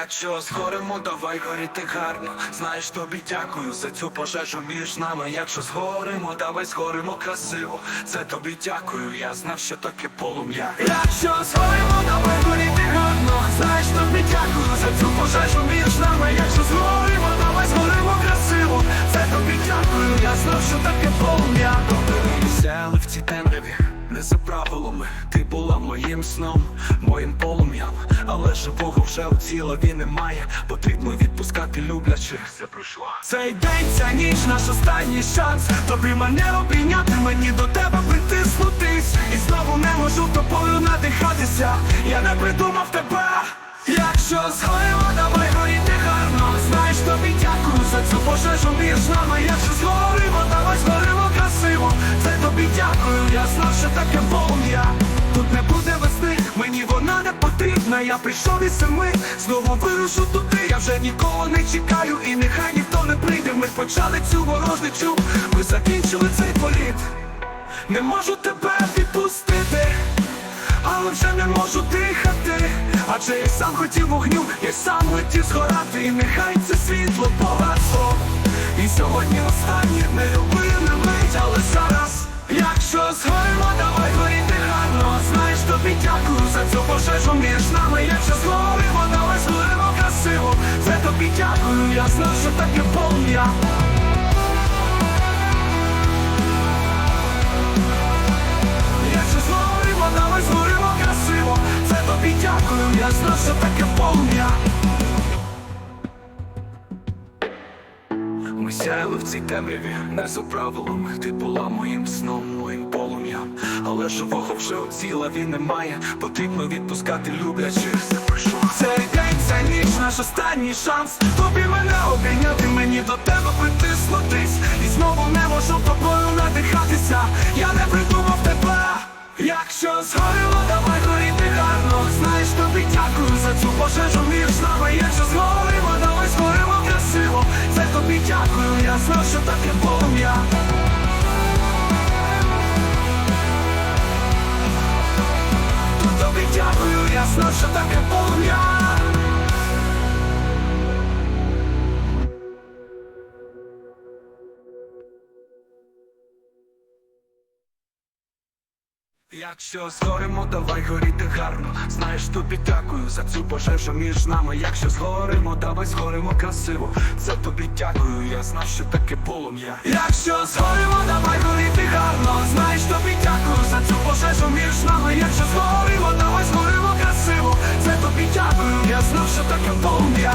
Якщо згоримо, давай горіти гарно. Знаєш, тобі дякую за цю пожежу між нами. Якщо згоримо, давай згоримо красиво. Це тобі дякую, я знав, що таке полум'я. Якщо згоримо, давай горіти гарно. Знаєш, тобі дякую за цю пожежу між нами. Якщо згоримо, давай згоримо красиво. Це тобі дякую, я знав, що таке полум'я. Добре, сяли в цій темряві. Не за правилами, ти була моїм сном, моїм полум'ям, але живого вже у тілові немає. Потрібно відпускати люблячих. Все пройшло. Цей день, ця ніч, наш останній шанс. Тобі мене обійняти, мені до тебе притиснутись. І знову не можу тобою надихатися. Я не придумав тебе. Якщо згоримо, давай горіти тобі дякую, я знав, що таке полум'я. Тут не буде весни, мені вона не потрібна. Я прийшов із семи, знову вирушу туди. Я вже нікого не чекаю, і нехай ніхто не прийде. Ми почали цю ворожничу, ми закінчили цей політ. Не можу тебе відпустити але вже не можу дихати, адже я сам хотів вогню, я сам хотів згорати, і нехай це світло погасло. І сьогодні останнє не люби пожежу між нами. Якщо згоримо, давай важливо красиво. Це тобі дякую, я знаю, що таке полум'я. Якщо давай згоримо красиво за тобі дякую, я знаю, що таке полум'я сяяли в цій темряві, не за правилами Ти була моїм сном, моїм полум'ям. Але живого вже у тілові немає Потрібно відпускати люблячих Цей день, ця ніч, наш останній шанс. Тобі мене обійняти, мені до тебе притиснутись. І знову не можу тобою надихатися. Я не придумав тебе. Якщо згоріло, давай горіти гарно. Знаєш, тобі дякую за цю пожежу знав, що таке полум'я Тут тобі дякую, я знав, що таке полум'я Якщо згоримо, давай горіти гарно. Знаєш, тобі дякую за цю пожежу між нами. Якщо згоримо, давай згоримо красиво. Це тобі дякую, я знав, що таке полум'я. Якщо згоримо, давай горіти гарно. Знаєш, тобі дякую за цю пожежу між нами. Якщо згоримо, давай згоримо красиво. Це тобі дякую, я знав, що таке полум'я.